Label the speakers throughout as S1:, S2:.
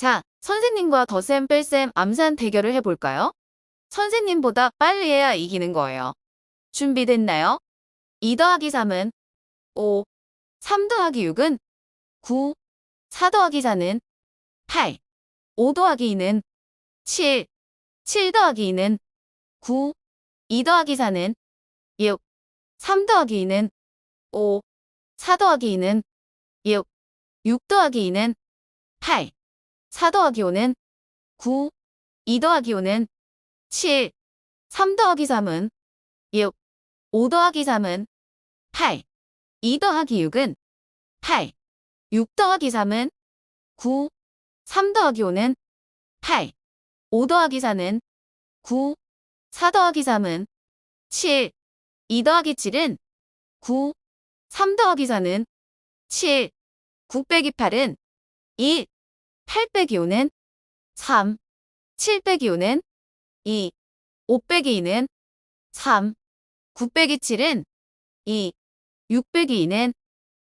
S1: 자, 선생님과 덧셈 뺄셈 암산 대결을 해볼까요? 선생님보다 빨리 해야 이기는 거예요. 준비됐나요? 2 더하기 3은 5, 3 더하기 6은 9, 4 더하기 4는 8, 5 더하기 2는 7, 7 더하기 2는 9, 2 더하기 4는 6, 3 더하기 2는 5, 4 더하기 2는 6, 6 더하기 2는 8, 4 더하기 5는 9, 2 더하기 5는 7, 3 더하기 3은 6, 5 더하기 3은 8, 2 더하기 6은 8, 6 더하기 3은 9, 3 더하기 5는 8, 5 더하기 4는 9, 4 더하기 3은 7, 2 더하기 7은 9, 3 더하기 4는 7, 9 빼기 8은 1, 8 빼기 5는 3, 7 빼기 5는 2, 5 빼기 2는 3, 9 빼기 7은 2, 6 빼기 2는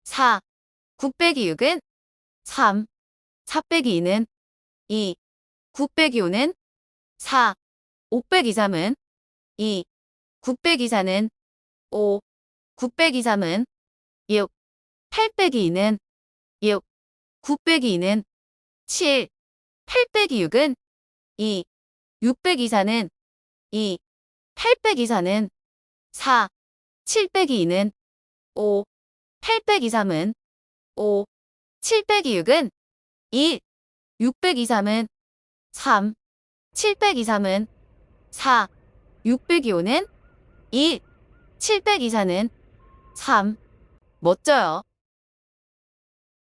S1: 4, 9 빼기 6은 3, 4 빼기 2는 2, 9 빼기 5는 4, 5 빼기 3은 2, 9 빼기 4는 5, 9 빼기 3은 6, 8 빼기 2는 6, 9 빼기 2는 7, 8 빼기 6은 2, 6 빼기 4는 2, 8 빼기 4는 4, 7 빼기 2는 5, 8 빼기 3은 5, 7 빼기 6은 1, 6 빼기 3은 3, 7 빼기 3은 4, 6 빼기 5는 1, 7 빼기 4는 3. 멋져요.